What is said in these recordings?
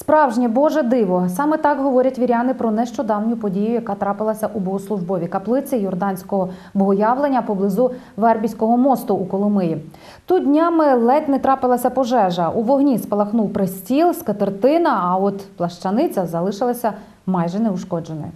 Справжнє Боже диво. Саме так говорять віряни про нещодавню подію, яка трапилася у богослужбовій каплиці Йорданського богоявлення поблизу Вербіського мосту у Коломиї. Тут днями ледь не трапилася пожежа. У вогні спалахнув пристіл, скатертина, а от плащаниця залишилася майже неушкодженою.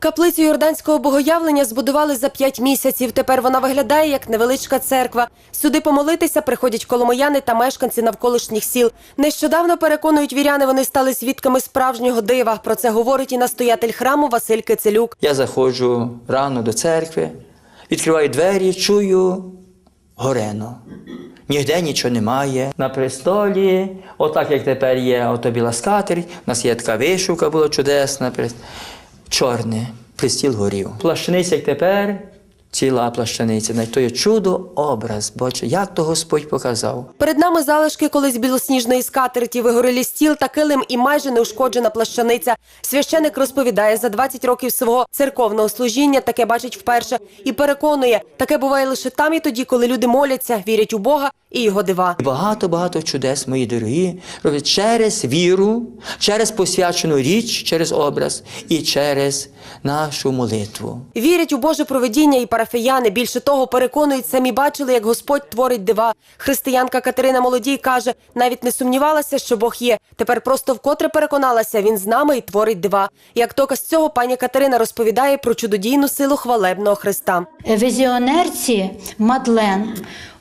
Каплицю Йорданського богоявлення збудували за п'ять місяців. Тепер вона виглядає як невеличка церква. Сюди помолитися приходять коломояни та мешканці навколишніх сіл. Нещодавно переконують віряни, вони стали свідками справжнього дива. Про це говорить і настоятель храму Василь Кицелюк. Я заходжу рано до церкви, відкриваю двері, чую горено. Нігде нічого немає. На престолі, отак як тепер є, ото біла скатерть, у нас є така вишивка була чудесна, чорне, пристіл горів. Плащаниця, як тепер, ціла плащаниця. Навіть то є чудо, образ, бачу, як то Господь показав. Перед нами залишки колись білосніжної скатерті, вигорілі стіл та килим і майже неушкоджена плащаниця. Священик розповідає, за 20 років свого церковного служіння таке бачить вперше і переконує, таке буває лише там і тоді, коли люди моляться, вірять у Бога і його дива. Багато-багато чудес, мої дорогі, роблять через віру, через посвячену річ, через образ і через нашу молитву. Вірять у Боже провидіння і парафіяни. Більше того, переконують, самі бачили, як Господь творить дива. Християнка Катерина Молодій каже, навіть не сумнівалася, що Бог є. Тепер просто вкотре переконалася, він з нами і творить дива. Як доказ цього, пані Катерина розповідає про чудодійну силу хвалебного Христа. візіонерці Мадлен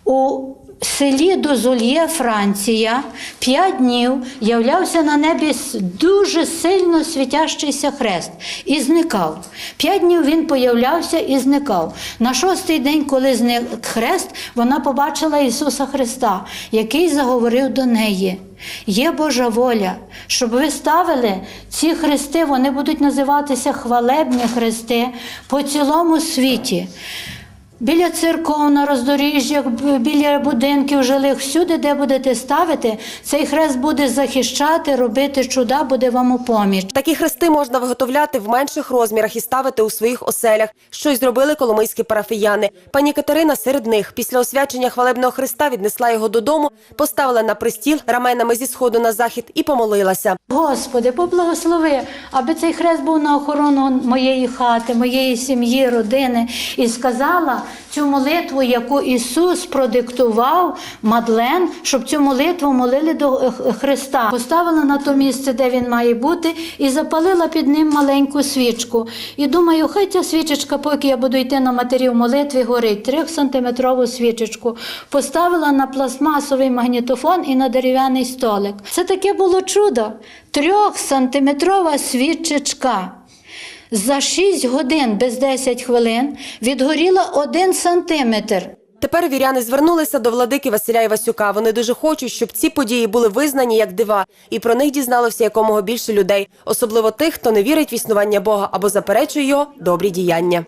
у селі Дозольє, Франція, п'ять днів являвся на небі дуже сильно світящийся хрест і зникав. П'ять днів він появлявся і зникав. На шостий день, коли зник хрест, вона побачила Ісуса Христа, який заговорив до неї. Є Божа воля, щоб ви ставили ці хрести, вони будуть називатися хвалебні хрести по цілому світі. Біля церков, на роздоріжжях, біля будинків жилих, всюди, де будете ставити, цей хрест буде захищати, робити чуда, буде вам у поміч. Такі хрести можна виготовляти в менших розмірах і ставити у своїх оселях. Що й зробили коломийські парафіяни. Пані Катерина серед них після освячення хвалебного хреста віднесла його додому, поставила на пристіл раменами зі сходу на захід і помолилася. Господи, поблагослови, аби цей хрест був на охорону моєї хати, моєї сім'ї, родини. І сказала цю молитву, яку Ісус продиктував Мадлен, щоб цю молитву молили до е, Христа. Поставила на то місце, де він має бути, і запалила під ним маленьку свічку. І думаю, хай ця свічечка, поки я буду йти на матері в молитві, горить трьохсантиметрову свічечку. Поставила на пластмасовий магнітофон і на дерев'яний столик. Це таке було чудо. Трьохсантиметрова свічечка. За 6 годин без 10 хвилин відгоріла 1 сантиметр. Тепер віряни звернулися до владики Василя Івасюка. Вони дуже хочуть, щоб ці події були визнані як дива, і про них дізналося якомога більше людей, особливо тих, хто не вірить в існування Бога або заперечує його добрі діяння.